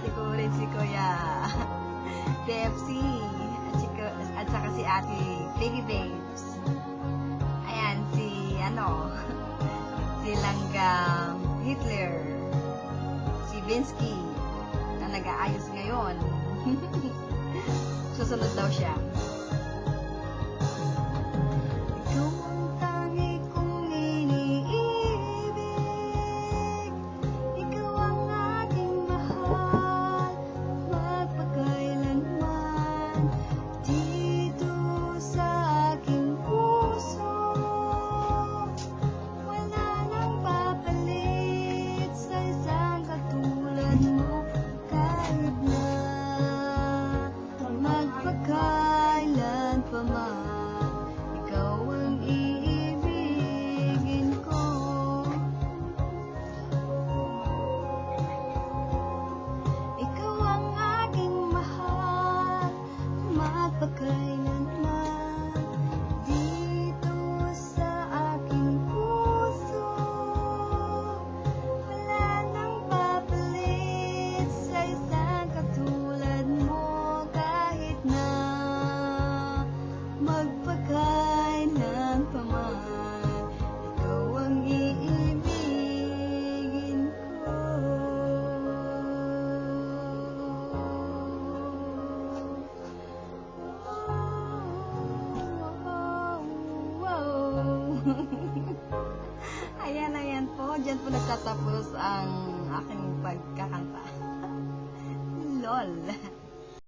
Kuya KFC at, sika, at saka si Ate Baby Babes. Ayan, si ano, si Langgam Hitler, si Vinsky na nag-aayos ngayon. Susunod daw siya. Ayan, ayan po. Diyan po nagtatapos ang aking pagkakanta. LOL.